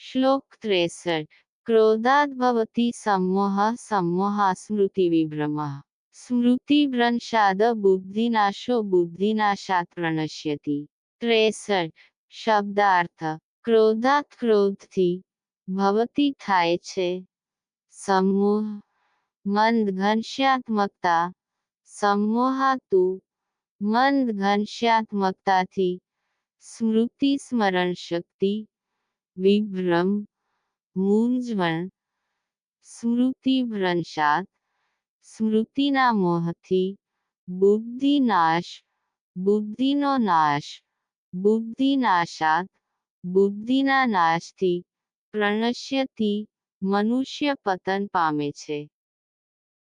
શ્લોક ત્રેસઠ ક્રોધાદ ભવતી સમોહ સમોહા સ્મૃતિવિભ્રમઃ સ્મૃતિભ્રંશાદ બુદ્ધિનાશો બુદ્ધિનાશાત પ્રણશ્યતિ ત્રેસઠ શબ્દાર્થ ક્રોધાત ક્રોધથી ભવતી થાય છે સમૂહ મંદ ઘનશ્યાત્મકતા સમોહાતુ મંદ ઘનશ્યાત્મકતાથી સ્મૃતિ સ્મરણ શક્તિ વિભ્રમ મૂંઝવણ સ્મૃતિભ્રંશાત સ્મૃતિના મોહથી બુદ્ધિ નાશ બુદ્ધિનો નાશ બુદ્ધિ નાશાત બુદ્ધિના નાશથી પ્રણશ્યથી મનુષ્ય પતન પામે છે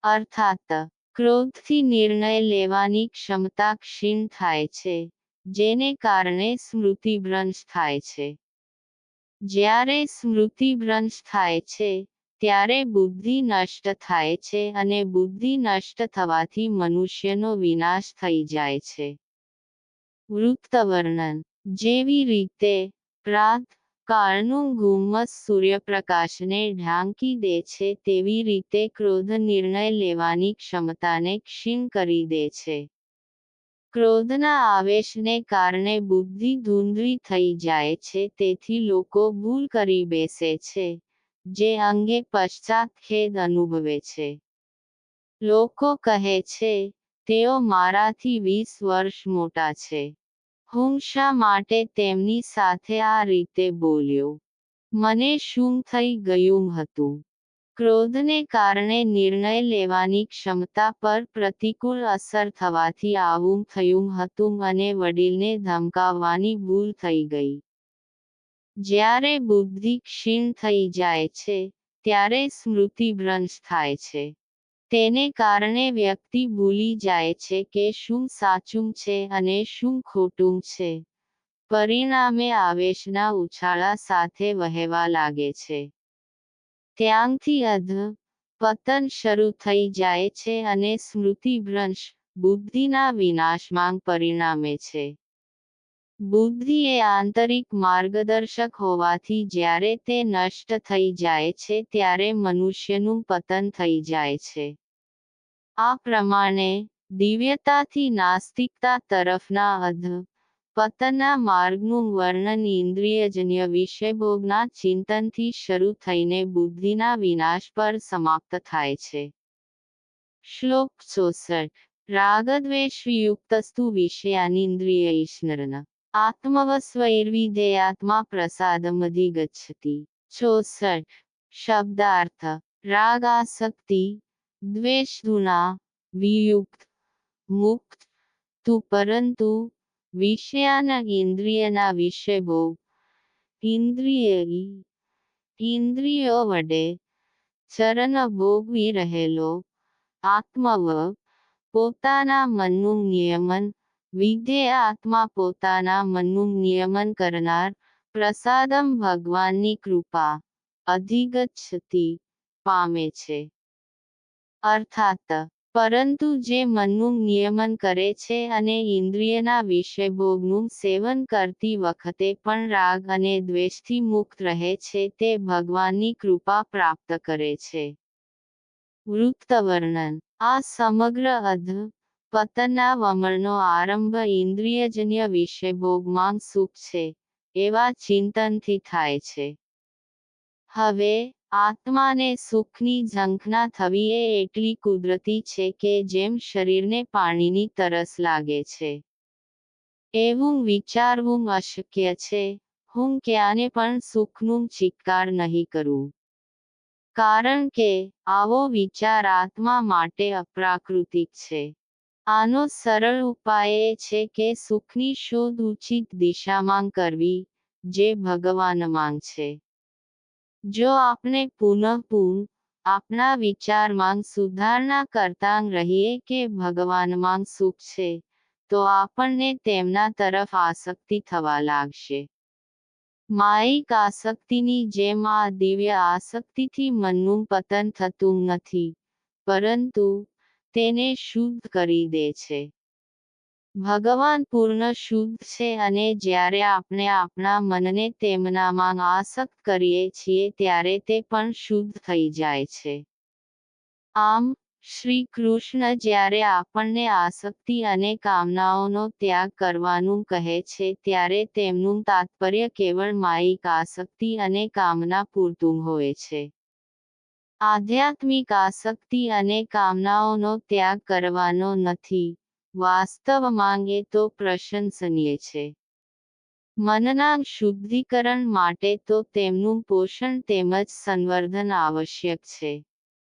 અર્થાત ક્રોધથી નિર્ણય લેવાની ક્ષમતા ક્ષીણ થાય છે જેને કારણે સ્મૃતિભ્રંશ થાય છે જ્યારે સ્મૃતિભ્રંશ થાય છે, ત્યારે બુદ્ધિ નષ્ટ થાય છે અને બુદ્ધિ નષ્ટ થવાથી મનુષ્યનો વિનાશ થઈ જાય છે. વૃત્તવર્ણન. જેવી રીતે, પ્રાત કાળનું ગુમ્મસ સૂર્યપ્રકાશને ઢાંકી દે છે, તેવી રીતે ક્રોધ નિર્ણય લેવાની ક્ષમતાને ક્ષીણ કરી દે છે. ક્રોધના આવેશને કારણે બુદ્ધિ ધૂંધળી થઈ જાય છે, તેથી લોકો ભૂલ કરી બેસે છે, જે અંગે પશ્ચાત ખેદ અનુભવે છે. લોકો કહે છે, તેઓ મારાથી વીસ વર્ષ મોટા છે. હું શા માટે તેમની સાથે આ રીતે બોલ્યો? મને શું થઈ ગયું હતું? ક્રોધને કારણે નિર્ણય લેવાની ક્ષમતા પર પ્રતિકૂળ અસર થવાથી આવું થયું હતું અને વડીલને ધમકાવવાની ભૂલ થઈ ગઈ. જ્યારે બુદ્ધિ ક્ષીણ થઈ જાય છે, ત્યારે સ્મૃતિભ્રંશ થાય છે. તેને કારણે વ્યક્તિ ભૂલી જાય છે કે શું સાચું છે અને શું ખોટું છે. પરિણામે આવેશના ઉછાળા સાથે વહેવા લાગે છે. ત્યાંથી અધ પતન શરૂ થઈ જાય છે અને સ્મૃતિભ્રંશ બુદ્ધિના વિનાશમાં પરિણામે છે. બુદ્ધિ એ આંતરિક માર્ગદર્શક હોવાથી જ્યારે તે નષ્ટ થઈ જાય છે ત્યારે મનુષ્યનું પતન થઈ જાય છે. આ પ્રમાણે દિવ્યતાથી નાસ્તિકતા તરફના અધ પતનના માર્ગનું વર્ણન ઇન્દ્રિયજન્ય વિષયભોગના ચિંતનથી શરૂ થઈને બુદ્ધિના વિનાશ પર સમાપ્ત થાય છે. શ્લોક ચોસઠ. રાગદ્વેષયુક્તસ્તુ વિષયાનિન્દ્રિયૈષ્ણરન આત્મવસ્વૈર્વિધેયાત્મા પ્રસાદમધિગચ્છતિ. ચોસઠ. શબ્દાર્થ. રાગ આસક્તિ દ્વેષધુના. વિયુક્ત. મુક્ત. તું પરંતુ વિષયાના ઇન્દ્રિયના વિષય ભોગ ઇન્દ્રિય વડે ચરણ ભોગવી રહેલો. આત્મવ. પોતાના મનનું નિયમન. વિધેય આત્મા પોતાના મનનું નિયમન કરનાર પ્રસાદમ ભગવાનની કૃપા. અધિગચ્છતિ. પામે છે. અર્થાત. પરંતુ જે મનનું નિયમન કરે છે અને ઇન્દ્રિયના વિષયભોગનું સેવન કરતી વખતે પણ રાગ અને દ્વેષથી મુક્ત રહે છે, તે ભગવાનની કૃપા પ્રાપ્ત કરે છે. વૃત્તવર્ણન. આ સમગ્ર અધ પતનના વમળનો આરંભ ઇન્દ્રિયજન્ય વિષયભોગમાં સુખ છે, એવા ચિંતનથી થાય છે. હવે આત્માને સુખની ઝંખના થવી એ એટલી કુદરતી છે કે જેમ શરીરને પાણીની તરસ લાગે છે. એવું વિચારવું અશક્ય છે. હું ક્યાંને પણ સુખનું ચિક્કાર નહીં કરું. કારણ કે, આવો વિચાર આત્મા માટે અપ્રાકૃતિક છે. આનો સરળ ઉપાય એ છે કે સુખની શોધ ઉચિત દિશામાં કરવી, જે ભગવાનમાં છે. જો આપણે પુનઃ આપણા વિચારમાં સુધારણા કરતા રહીએ કે ભગવાનમાં સુખ છે, તો આપણને તેમના તરફ આસક્તિ થવા લાગશે. માયિક આસક્તિની જેમ આ દિવ્ય આસક્તિથી મનનું પતન થતું નથી, પરંતુ તેને શુદ્ધ કરી દે છે. ભગવાન પૂર્ણ શુદ્ધ છે અને જ્યારે આપણે આપણા મનને તેમનામાં આસક્ત કરીએ છીએ ત્યારે તે પણ શુદ્ધ થઈ જાય છે. આમ, શ્રી કૃષ્ણ જ્યારે આપણને આસક્તિ અને કામનાઓનો ત્યાગ કરવાનું કહે છે ત્યારે તેમનું તાત્પર્ય કેવળ માયિક આસક્તિ અને કામના પૂરતું હોય છે. આધ્યાત્મિક આસક્તિ અને કામનાઓનો ત્યાગ કરવાનો નથી. વાસ્તવમાં માંગે તો પ્રશંસનીય છે. મનના શુદ્ધિકરણ માટે તો તેમનું પોષણ તેમજ સંવર્ધન આવશ્યક છે.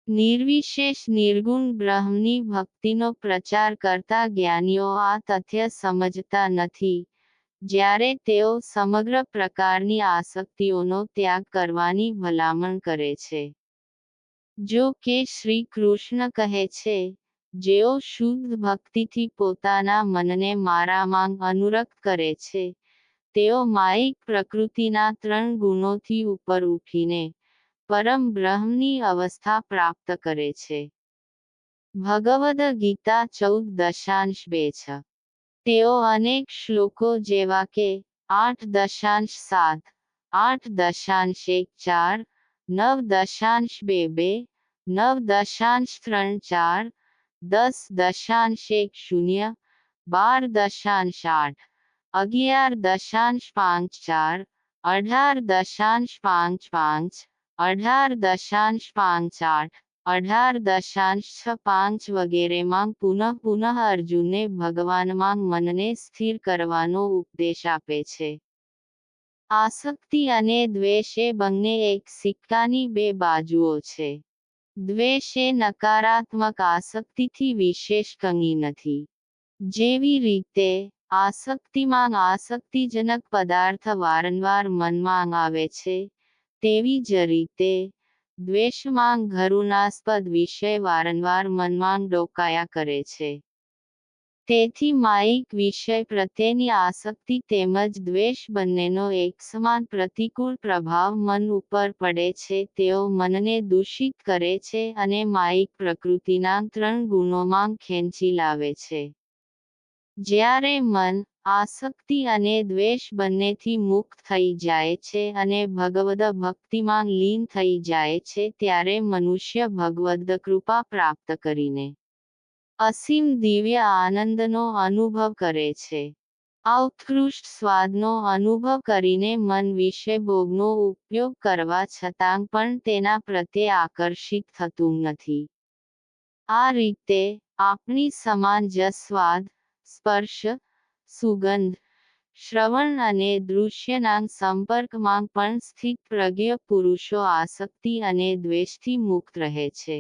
નિર્વિશેષ નિર્ગુણ બ્રહ્મની ભક્તિનો પ્રચાર કરતા જ્ઞાનીઓ આ તથ્ય સમજતા નથી. જ્યારે તેઓ સમગ્ર પ્રકારની આસક્તિઓનો ત્યાગ કરવાની ભલામણ કરે છે. જો કે શ્રી કૃષ્ણ કહે છે જેઓ શુદ્ધ ભક્તિથી પોતાના મનને મારામાં અનુરક્ત કરે છે. તેઓ માયિક પ્રકૃતિના ત્રણ ગુણોથી ઉપર ઉઠીને પરમ બ્રહ્મની અવસ્થા પ્રાપ્ત કરે છે. ભગવદ ગીતા ચૌદ દશાંશ બે છ. તેઓ અનેક શ્લોકો જેવા કે આઠ દશાંશ સાત, આઠ દશાંશ એક ચાર, નવ દશાંશ બે બે, નવ દશાંશ ત્રણ ચાર દસ દશાંશ એક શૂન્ય બાર દશાંશ આઠ અગિયાર દશાંશ પાંચ ચાર અઢાર દશાંશ પાંચ પાંચ અઢાર દશાંશ પાંચ આઠ અઢાર દશાંશ છ પાંચ વગેરેમાં પુનઃ પુનઃ અર્જુનને ભગવાનમાં મનને સ્થિર કરવાનો ઉપદેશ આપે છે આસક્તિ અને દ્વેષ એ બંને એક સિક્કાની બે બાજુઓ છે દ્વેષ એ નકારાત્મક આસક્તિથી વિશેષ કંઈ નથી. જેવી રીતે, આસક્તિમાં આસક્તિજનક પદાર્થ વારંવાર મનમાં આવે છે, તેવી જ રીતે, દ્વેષમાં ઘરુણાસ્પદ વિષય વારંવાર મનમાં ડોકાયા કરે છે. તેથી માયિક વિષય પ્રત્યેની આસક્તિ તેમજ દ્વેષ બંનેનો એકસમાન પ્રતિકૂળ પ્રભાવ મન ઉપર પડે છે. તેઓ મનને દૂષિત કરે છે અને માયિક પ્રકૃતિના ત્રણ ગુણોમાં ખેંચી લાવે છે. જ્યારે મન, આસક્તિ અને દ્વેષ બંનેથી મુક્ત થઈ જાય છે અને ભગવદ ભક્તિમાં લીન થઈ જાય છે, ત્યારે મનુષ્ય ભગવદ કૃપા પ્રાપ્ત કરીને અસીમ દિવ્ય આનંદનો અનુભવ કરે છે. આ ઉત્કૃષ્ટ સ્વાદનો અનુભવ કરીને મન વિશે ભોગનો ઉપયોગ કરવા છતાં પણ તેના પ્રત્યે આકર્ષિત થતું નથી. આ રીતે આપણી સમાન જ સ્વાદ, સ્પર્શ, સુગંધ, શ્રવણ અને દૃશ્યના સંપર્કમાં પણ સ્થિત પ્રજ્ઞ પુરુષો આસક્તિ અને દ્વેષથી મુક્ત રહે છે.